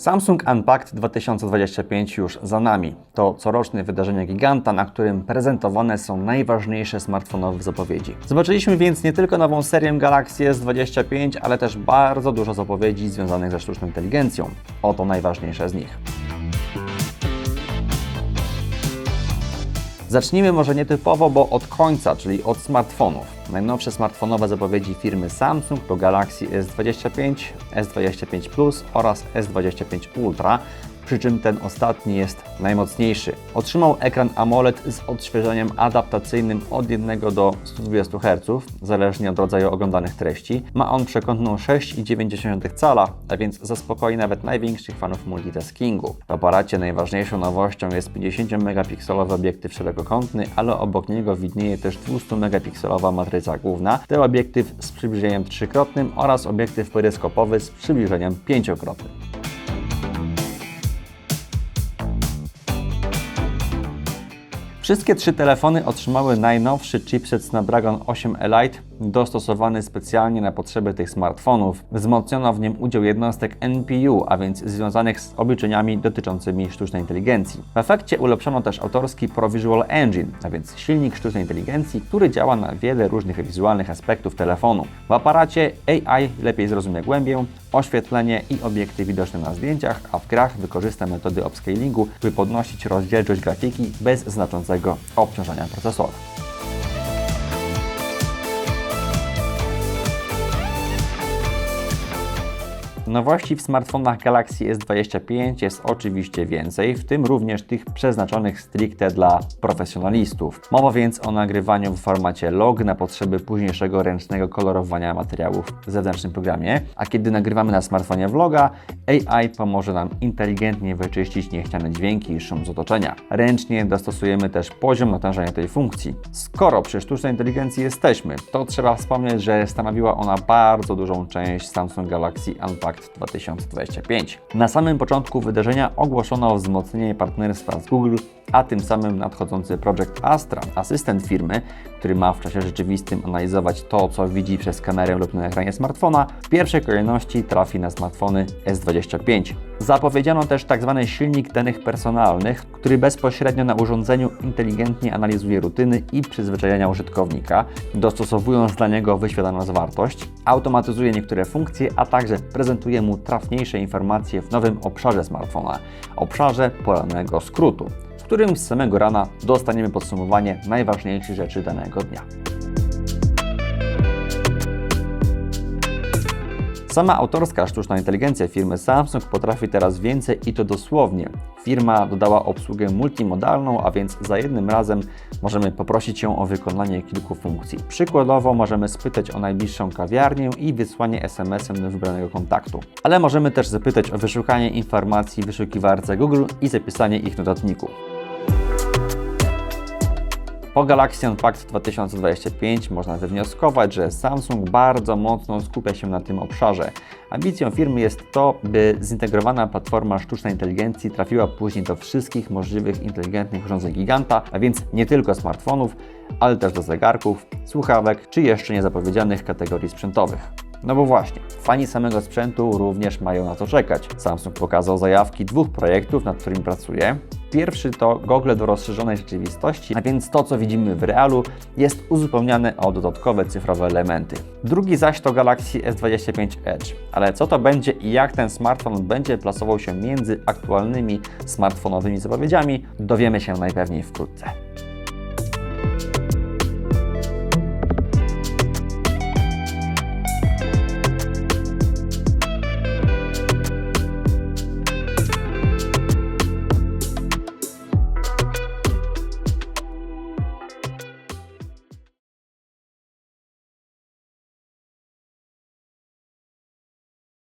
Samsung Unpacked 2025 już za nami. To coroczne wydarzenie giganta, na którym prezentowane są najważniejsze smartfonowe zapowiedzi. Zobaczyliśmy więc nie tylko nową serię Galaxy S25, ale też bardzo dużo zapowiedzi związanych ze sztuczną inteligencją. Oto najważniejsze z nich. Zacznijmy może nietypowo, bo od końca, czyli od smartfonów. Najnowsze smartfonowe zapowiedzi firmy Samsung to Galaxy S25, S25 Plus oraz S25 Ultra, przy czym ten ostatni jest najmocniejszy. Otrzymał ekran AMOLED z odświeżeniem adaptacyjnym od 1 do 120 Hz, zależnie od rodzaju oglądanych treści. Ma on przekątną 6,9 cala, a więc zaspokoi nawet największych fanów multitaskingu. W aparacie najważniejszą nowością jest 50-megapikselowy obiektyw szerokokątny, ale obok niego widnieje też 200-megapikselowa matryca główna, teleobiektyw z przybliżeniem trzykrotnym oraz obiektyw peryskopowy z przybliżeniem pięciokrotnym. Wszystkie trzy telefony otrzymały najnowszy chipset Snapdragon 8 Elite, dostosowany specjalnie na potrzeby tych smartfonów. Wzmocniono w nim udział jednostek NPU, a więc związanych z obliczeniami dotyczącymi sztucznej inteligencji. W efekcie ulepszono też autorski ProVisual Engine, a więc silnik sztucznej inteligencji, który działa na wiele różnych wizualnych aspektów telefonu. W aparacie AI lepiej zrozumie głębię, oświetlenie i obiekty widoczne na zdjęciach, a w grach wykorzysta metody upscalingu, by podnosić rozdzielczość grafiki bez znaczącego obciążenia procesora. Nowości w smartfonach Galaxy S25 jest oczywiście więcej, w tym również tych przeznaczonych stricte dla profesjonalistów. Mowa więc o nagrywaniu w formacie log na potrzeby późniejszego ręcznego kolorowania materiałów w zewnętrznym programie, a kiedy nagrywamy na smartfonie vloga, AI pomoże nam inteligentnie wyczyścić niechciane dźwięki i szum z otoczenia. Ręcznie dostosujemy też poziom natężenia tej funkcji. Skoro przy sztucznej inteligencji jesteśmy, to trzeba wspomnieć, że stanowiła ona bardzo dużą część Samsung Galaxy Unpacked 2025. Na samym początku wydarzenia ogłoszono wzmocnienie partnerstwa z Google, a tym samym nadchodzący projekt Astra, asystent firmy, który ma w czasie rzeczywistym analizować to, co widzi przez kamerę lub na ekranie smartfona, w pierwszej kolejności trafi na smartfony S25. Zapowiedziano też tzw. silnik danych personalnych, który bezpośrednio na urządzeniu inteligentnie analizuje rutyny i przyzwyczajenia użytkownika, dostosowując dla niego wyświetlaną zawartość, automatyzuje niektóre funkcje, a także prezentuje mu trafniejsze informacje w nowym obszarze smartfona, obszarze poranego skrótu, w którym z samego rana dostaniemy podsumowanie najważniejszych rzeczy danego dnia. Sama autorska sztuczna inteligencja firmy Samsung potrafi teraz więcej i to dosłownie. Firma dodała obsługę multimodalną, a więc za jednym razem możemy poprosić ją o wykonanie kilku funkcji. Przykładowo możemy spytać o najbliższą kawiarnię i wysłanie SMS-em do wybranego kontaktu. Ale możemy też zapytać o wyszukanie informacji w wyszukiwarce Google i zapisanie ich notatniku. Po Galaxy Unpacked 2025 można wywnioskować, że Samsung bardzo mocno skupia się na tym obszarze. Ambicją firmy jest to, by zintegrowana platforma sztucznej inteligencji trafiła później do wszystkich możliwych inteligentnych urządzeń giganta, a więc nie tylko smartfonów, ale też do zegarków, słuchawek czy jeszcze niezapowiedzianych kategorii sprzętowych. No bo właśnie, fani samego sprzętu również mają na to czekać. Samsung pokazał zajawki dwóch projektów, nad którymi pracuje. Pierwszy to gogle do rozszerzonej rzeczywistości, a więc to, co widzimy w realu, jest uzupełniane o dodatkowe cyfrowe elementy. Drugi zaś to Galaxy S25 Edge. Ale co to będzie i jak ten smartfon będzie plasował się między aktualnymi smartfonowymi zapowiedziami, dowiemy się najpewniej wkrótce.